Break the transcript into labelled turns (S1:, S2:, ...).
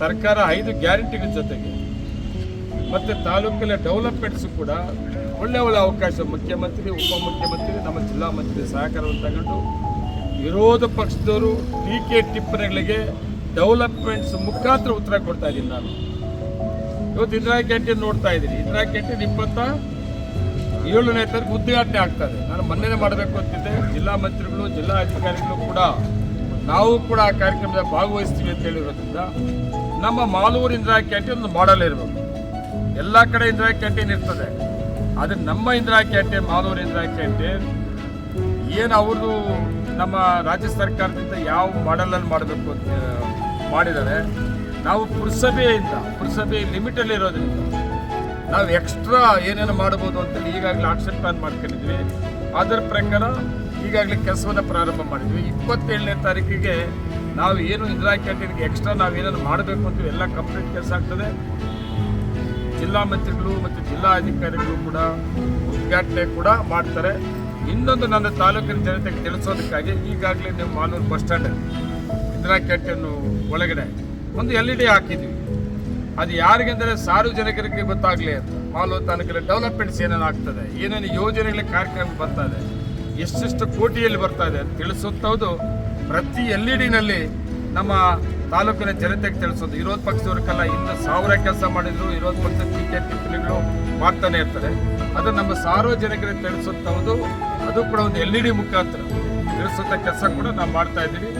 S1: ಸರ್ಕಾರ ಐದು ಗ್ಯಾರಂಟಿಗಳ ಜೊತೆಗೆ ಮತ್ತು ತಾಲೂಕಲ್ಲಿ ಡೆವಲಪ್ಮೆಂಟ್ಸು ಕೂಡ ಒಳ್ಳೆ ಒಳ್ಳೆ ಅವಕಾಶ. ಮುಖ್ಯಮಂತ್ರಿ, ಉಪಮುಖ್ಯಮಂತ್ರಿ, ನಮ್ಮ ಜಿಲ್ಲಾ ಮಂತ್ರಿ ಸಹಕಾರವನ್ನು ತಗೊಂಡು ವಿರೋಧ ಪಕ್ಷದವರು ಟೀಕೆ ಟಿಪ್ಪಣಿಗಳಿಗೆ ಡೆವಲಪ್ಮೆಂಟ್ಸ್ ಮುಖಾಂತರ ಉತ್ತರ ಕೊಡ್ತಾ ಇದ್ದೀನಿ ನಾನು. ಇವತ್ತು ಇಂದಿರಾ ಕ್ಯಾಂಟೀನ್ ನೋಡ್ತಾ ಇದ್ದೀನಿ. ಇಂದಿರಾ ಕ್ಯಾಂಟೀನ್ ಇಪ್ಪತ್ತ ಏಳನೇ ತಾರೀಕು ಉದ್ಘಾಟನೆ ಆಗ್ತದೆ. ನಾನು ಮೊನ್ನೆನೇ ಮಾಡಬೇಕು ಅಂತಿದ್ದೆ. ಜಿಲ್ಲಾ ಮಂತ್ರಿಗಳು, ಜಿಲ್ಲಾ ಅಧಿಕಾರಿಗಳು ಕೂಡ ನಾವು ಕೂಡ ಆ ಕಾರ್ಯಕ್ರಮದಲ್ಲಿ ಭಾಗವಹಿಸ್ತೀವಿ ಅಂತ ಹೇಳಿರೋದ್ರಿಂದ ನಮ್ಮ ಮಾಲೂರು ಇಂದಿರಾ ಕ್ಯಾಂಟೀನ್ ಒಂದು ಮಾಡಲ್ ಇರಬೇಕು. ಎಲ್ಲ ಕಡೆ ಇಂದಿರಾ ಕ್ಯಾಂಟೀನ್ ಇರ್ತದೆ. ಆದರೆ ನಮ್ಮ ಇಂದಿರಾ ಕ್ಯಾಂಟೀನ್ ಮಾಲೂರು ಇಂದಿರಾ ಕ್ಯಾಂಟೀನ್ ಏನು ಅವ್ರದ್ದು ನಮ್ಮ ರಾಜ್ಯ ಸರ್ಕಾರದಿಂದ ಯಾವ ಮಾಡಲಲ್ಲಿ ಮಾಡಬೇಕು ಅಂತ ಮಾಡಿದ್ದಾರೆ. ನಾವು ಪುರಸಭೆಯಿಂದ, ಪುರಸಭೆ ಲಿಮಿಟಲ್ಲಿ ಇರೋದ್ರಿಂದ ನಾವು ಎಕ್ಸ್ಟ್ರಾ ಏನೇನು ಮಾಡ್ಬೋದು ಅಂತೇಳಿ ಈಗಾಗಲೇ ಆಕ್ಷನ್ ಪ್ಲಾನ್ ಮಾಡ್ಕೊಂಡಿದ್ವಿ. ಅದರ ಪ್ರಕಾರ ಈಗಾಗಲೇ ಕೆಲಸವನ್ನು ಪ್ರಾರಂಭ ಮಾಡಿದ್ವಿ. ಇಪ್ಪತ್ತೇಳನೇ ತಾರೀಕಿಗೆ ನಾವು ಏನು ಕ್ಯಾಂಟೀನ್ಗೆ ಎಕ್ಸ್ಟ್ರಾ ನಾವು ಏನೇನು ಮಾಡಬೇಕು ಅಂತ ಎಲ್ಲ ಕಂಪ್ಲೀಟ್ ಕೆಲಸ ಆಗ್ತದೆ. ಜಿಲ್ಲಾ ಮಂತ್ರಿಗಳು ಮತ್ತು ಜಿಲ್ಲಾ ಅಧಿಕಾರಿಗಳು ಕೂಡ ಉದ್ಘಾಟನೆ ಕೂಡ ಮಾಡ್ತಾರೆ. ಇನ್ನೊಂದು ನನ್ನ ತಾಲೂಕಿನ ಜನತೆಗೆ ತಿಳಿಸೋದಕ್ಕಾಗಿ ಈಗಾಗಲೇ ನೀವು Malur bus stand Indira canteen ಒಳಗಡೆ ಒಂದು ಎಲ್ ಇ ಡಿ ಹಾಕಿದ್ವಿ. ಅದು ಯಾರಿಗೆಂದರೆ ಸಾರ್ವಜನಿಕರಿಗೆ ಗೊತ್ತಾಗಲಿ ಅಂತ. ಮಾಲೂರು ತಾಲೂಕಿನ ಡೆವಲಪ್ಮೆಂಟ್ಸ್ ಏನೇನು ಆಗ್ತದೆ, ಏನೇನು ಯೋಜನೆಗಳ ಕಾರ್ಯಕ್ರಮ ಬರ್ತಾ ಇದೆ. ಎಷ್ಟೆಷ್ಟು ಕೋಟಿಯಲ್ಲಿ ಬರ್ತಾ ಇದೆ ಅಂತ ತಿಳಿಸುತ್ತವುದು ಪ್ರತಿ ಎಲ್ ಇ ಡಿನಲ್ಲಿ ನಮ್ಮ ತಾಲೂಕಿನ ಜನತೆಗೆ ತಿಳಿಸೋದು. ವಿರೋಧ ಪಕ್ಷದವ್ರಿಗೆಲ್ಲ ಇನ್ನು ಸಾವಿರ ಕೆಲಸ ಮಾಡಿದ್ರು, ವಿರೋಧ ಪಕ್ಷದ ಟೀಕೆ ಟಿಪ್ಪಣಿಗಳು ಮಾಡ್ತಾನೆ ಇರ್ತಾರೆ. ಅದು ನಮ್ಮ ಸಾರ್ವಜನಿಕರಿಗೆ ತಿಳಿಸುತ್ತವುದು ಅದು ಕೂಡ ಒಂದು ಎಲ್ ಇ ಡಿ ಮುಖಾಂತರ. ತಿಳಿಸುತ್ತ ಕೆಲಸ ಕೂಡ ನಾವು ಮಾಡ್ತಾ ಇದ್ದೀವಿ.